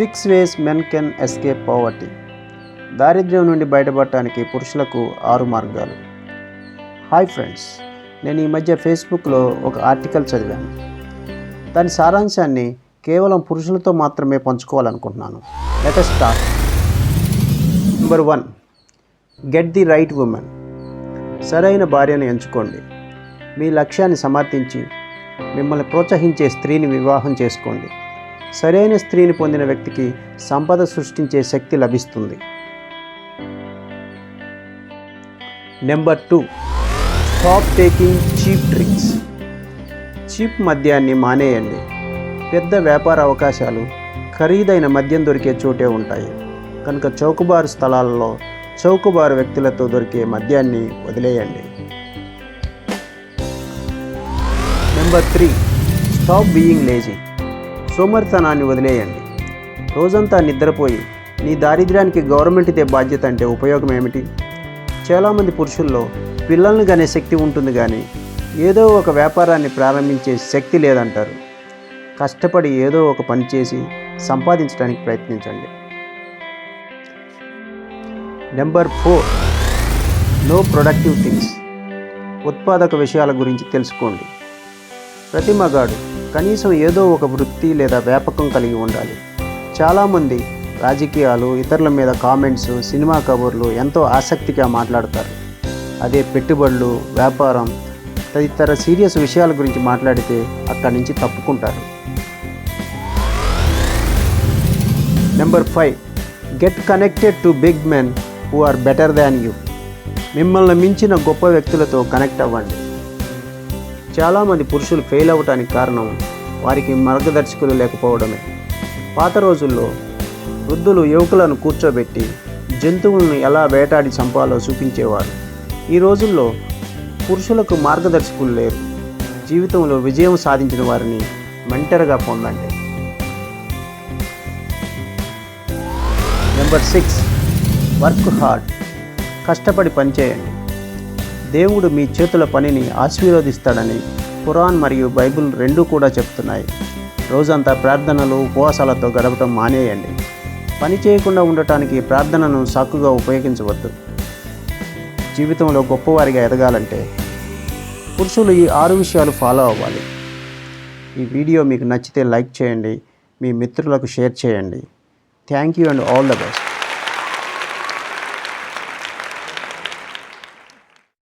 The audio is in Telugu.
Six ways men can escape poverty. దారిద్ర్యం నుండి బయటపడటానికి పురుషులకు ఆరు మార్గాలు. హాయ్ ఫ్రెండ్స్ నేను ఈ మధ్య ఫేస్బుక్లో ఒక ఆర్టికల్ చదివాను. దాని సారాంశాన్ని కేవలం పురుషులతో మాత్రమే పంచుకోవాలనుకుంటున్నాను. Let start number one get the right women సరైన భార్యను ఎంచుకోండి. మీ లక్ష్యాన్ని సమర్థించి మిమ్మల్ని ప్రోత్సహించే స్త్రీని వివాహం చేసుకోండి. సరైన స్త్రీని పొందిన వ్యక్తికి సంపద సృష్టించే శక్తి లభిస్తుంది. Number two stop taking cheap tricks cheap మద్యాన్ని మానేయండి. పెద్ద వ్యాపార అవకాశాలు ఖరీదైన మద్యం దొరికే చోటే ఉంటాయి. కనుక చౌకబారు స్థలాలలో చౌకబారు వ్యక్తులతో దొరికే మద్యాన్ని వదిలేయండి. Number three stop being lazy సోమరితనాన్ని వదిలేయండి. రోజంతా నిద్రపోయి నీ దారిద్ర్యానికి గవర్నమెంట్ ఇదే బాధ్యత అంటే ఉపయోగం ఏమిటి? చాలామంది పురుషుల్లో పిల్లల్ని కనే శక్తి ఉంటుంది కానీ ఏదో ఒక వ్యాపారాన్ని ప్రారంభించే శక్తి లేదంటారు. కష్టపడి ఏదో ఒక పని చేసి సంపాదించడానికి ప్రయత్నించండి. Number four no productive things. ఉత్పాదక విషయాల గురించి తెలుసుకోండి. ప్రతి మగాడు కనీసం ఏదో ఒక వృత్తి లేదా వ్యాపకం కలిగి ఉండాలి. చాలామంది రాజకీయాలు ఇతరుల మీద కామెంట్స్ సినిమా కబుర్లు ఎంతో ఆసక్తిగా మాట్లాడతారు. అదే పెట్టుబడులు వ్యాపారం తదితర సీరియస్ విషయాల గురించి మాట్లాడితే అక్కడి నుంచి తప్పుకుంటారు. Number five. Get connected to big men who are better than you. మిమ్మల్ని మించిన గొప్ప వ్యక్తులతో కనెక్ట్ అవ్వండి. చాలామంది పురుషులు ఫెయిల్ అవ్వటానికి కారణం వారికి మార్గదర్శకులు లేకపోవడమే. పాత రోజుల్లో వృద్ధులు యువకులను కూర్చోబెట్టి జంతువులను ఎలా వేటాడి చంపాలో చూపించేవారు. ఈ రోజుల్లో పురుషులకు మార్గదర్శకులు లేరు. జీవితంలో విజయం సాధించిన వారిని మెంటర్గా పొందండి. Number six. Work hard. కష్టపడి పనిచేయండి. దేవుడు మీ చేతుల పనిని ఆశీర్వదిస్తాడని ఖురాన్ మరియు బైబిల్ రెండూ కూడా చెప్తున్నాయి. రోజంతా ప్రార్థనలు ఉపవాసాలతో గడపడం మానేయండి. పని చేయకుండా ఉండటానికి ప్రార్థనను సాకుగా ఉపయోగించవద్దు. జీవితంలో గొప్పవారిగా ఎదగాలంటే పురుషులు ఈ ఆరు విషయాలు ఫాలో అవ్వాలి. ఈ వీడియో మీకు నచ్చితే లైక్ చేయండి మీ మిత్రులకు షేర్ చేయండి. Thank you and all the best.